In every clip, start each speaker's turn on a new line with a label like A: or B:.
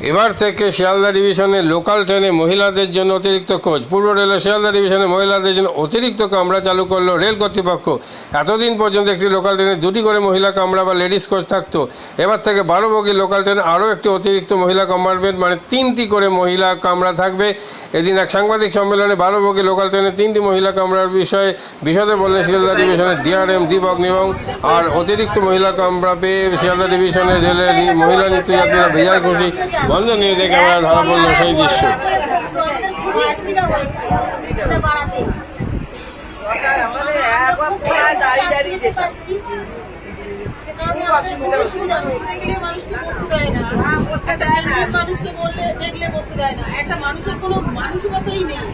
A: এবার থেকে শিয়ালদা ডিভিশনে লোকাল ট্রেনে মহিলাদের জন্য অতিরিক্ত কোচ পূর্ব রেলের শিয়ালদা ডিভিশনে মহিলাদের জন্য অতিরিক্ত কামরা চালু করল রেল কর্তৃপক্ষ। এতদিন পর্যন্ত একটি লোকাল ট্রেনে দুটি করে মহিলা কামরা বা লেডিস কোচ থাকতো। এবার থেকে বারো বগি লোকাল ট্রেনে আরও একটি অতিরিক্ত মহিলা কম্পার্টমেন্ট মানে তিনটি করে মহিলা কামরা থাকবে। এদিন এক সাংবাদিক সম্মেলনে বারো বগি লোকাল ট্রেনে তিনটি মহিলা কামরার বিষয়ে বিশদে বললেন শিয়ালদা ডিভিশনের ডিআরএম দীপক নিবং আর অতিরিক্ত মহিলা কামরা পেয়ে শিয়ালদা ডিভিশনের রেলের মহিলা নিত্যযাত্রীরা বেজায় খুশি। বন্ধ নিয়ে দেখে আমরা ধরা পড়ল সেই দৃশ্য
B: মানুষকে একটা বললে দেখলে বসতে দেয় না একটা মানুষের কোনো মানসিকতাই নেই।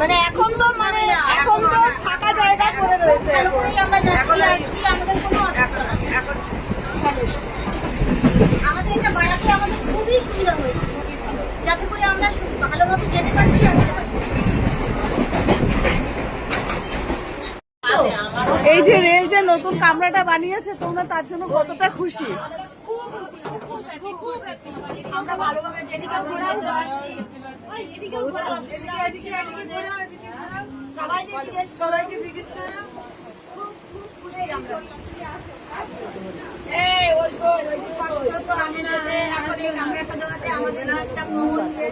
C: মানে এখন তো মানে এখন তো ফাঁকা জায়গা করে রয়েছে
D: আমরা যাচ্ছি আসছি আমাদের কোনো। আমাদের এটা বাড়াতে আমাদের খুবই সুবিধা হয়েছে। যাতে করে আমরা সু- ভালো মতো যেতে পারছি
C: এই যে রেল যে নতুন কামরাটা বানিয়েছে তোমরা তার জন্য কতটা খুশি? আমরা ভালোভাবে যেদিকে সবাই জিজ্ঞেস সবাইকে জিজ্ঞেস করো। ওই কষ্ট তো আমাদের এখন এই কামরাটা দেওয়াতে আমাদের একটা মন হচ্ছে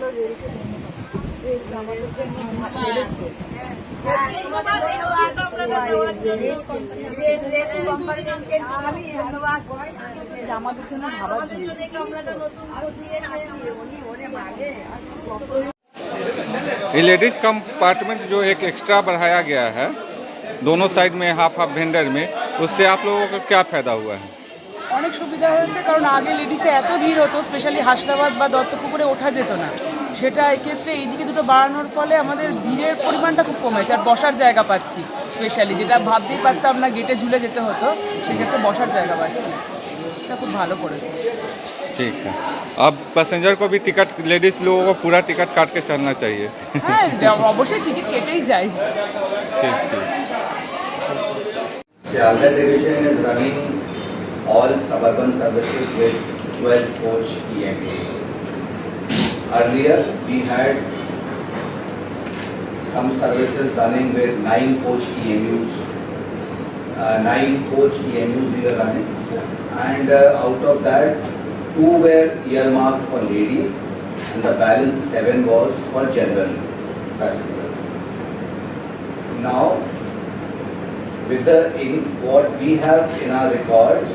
C: আমি ধন্যবাদ আমাদের জন্য ভাবার
E: ये लेडीज कंपार्टमेंट जो एक एक्स्ट्रा बढ़ाया गया है दोनों साइड में हाफ हाफ भेंडर में उससे आप लोगों को क्या फायदा हुआ है
F: অনেক সুবিধা হয়েছে কারণ আগে লেডিসে এত ভিড় হতো স্পেশালি হাসনাবাদ বা দত্তপুকুরে ওঠা যেত না সেটা এক্ষেত্রে এইদিকে দুটো বাড়ানোর ফলে আমাদের ভিড়ের পরিমাণটা খুব কমেছে আর বসার জায়গা পাচ্ছি স্পেশালি যেটা ভাবতেই পারতাম না গেটে ঝুলে যেতে হতো সেক্ষেত্রে বসার জায়গা পাচ্ছি এটা খুব ভালো করেছে
E: ठीक है अब पैसेंजर को भी टिकट लेडीज लोगों को पूरा टिकट काट के चलना चाहिए
F: হ্যাঁ অবশ্যই টিকিট কেটেই যায়
E: ठीक ठीक
G: Shialda division is running all suburban services with 12 coach EMUs. Earlier, we had some services running with 9 coach EMUs. Uh, 9 coach EMUs we were running and uh, out of that, 2 were earmarked for ladies and the balance 7 was for general passengers. Now, with the in what we have in our records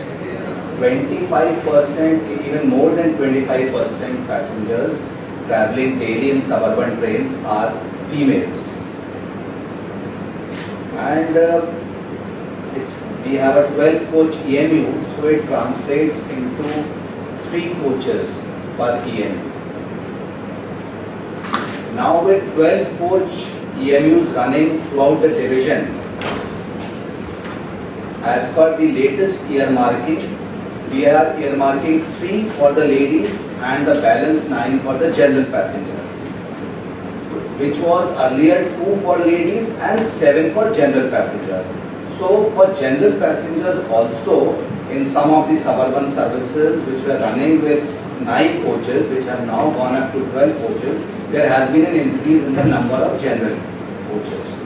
G: 25% even more than 25% passengers traveling daily in suburban trains are females. And uh, it's we have a 12 coach EMU so it translates into 3 coaches per EMU now with 12 coach EMUs running throughout the division as per the latest earmarking, we are earmarking three for the ladies and the balance nine for the general passengers. Which was earlier two for ladies and seven for general passengers. So for general passengers also, in some of the suburban services which were running with nine coaches, which have now gone up to 12 coaches, there has been an increase in the number of general coaches.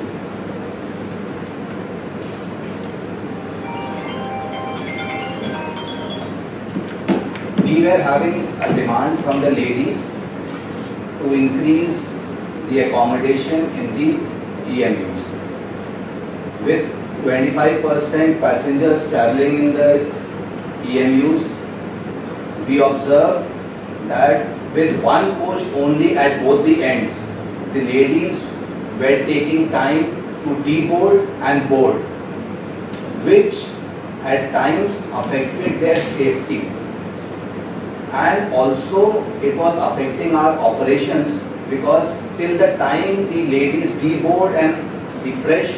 G: We were having a demand from the ladies to increase the accommodation in the EMUs. With 25% passengers traveling in the EMUs, we observed that with one coach only at both the ends, the ladies were taking time to deboard and board, which at times affected their safety and also it was affecting our operations because till the time the ladies deboard and the fresh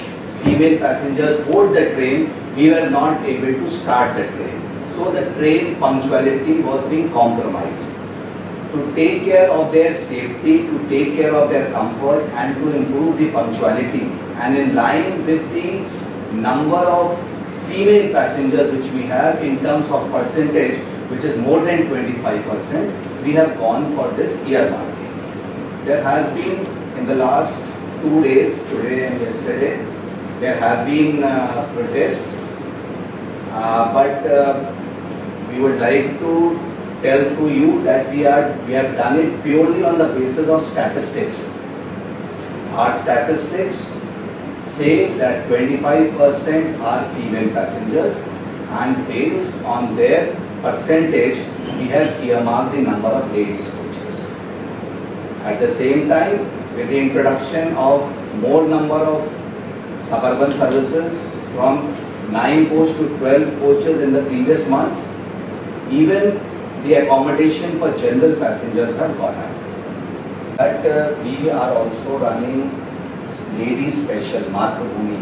G: female passengers board the train, we were not able to start the train. So the train punctuality was being compromised. to take care of their safety, to take care of their comfort and to improve the punctuality and in line with the number of female passengers which we have in terms of percentage which is more than 25%, we have gone for this earmarking. There has been in the last two days, today and yesterday, there have been uh, protests, uh, but uh, we would like to tell to you that we are we have done it purely on the basis of statistics. Our statistics say that 25% are female passengers and based on their percentage we have earmarked the number of ladies coaches. At the same time, with the introduction of more number of suburban services from 9 coaches to 12 coaches in the previous months, even the accommodation for general passengers have gone up. But uh, we are also running ladies special, Mathrubhumi.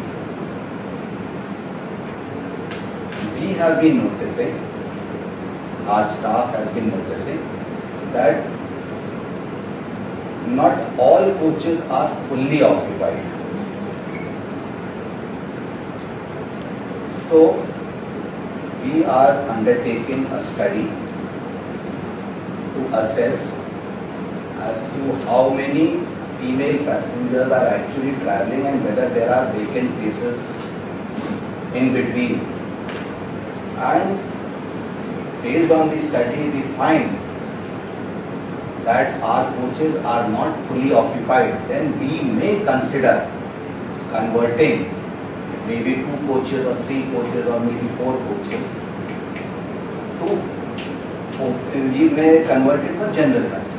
G: We have been noticing, our staff has been noticing that not all coaches are fully occupied. So, we are undertaking a study to assess as to how many female passengers are actually traveling and whether there are vacant places in between. And based on the study, we find that our coaches are not fully occupied, then we may consider converting maybe two coaches or three coaches or maybe four coaches to, we may convert it for general passengers.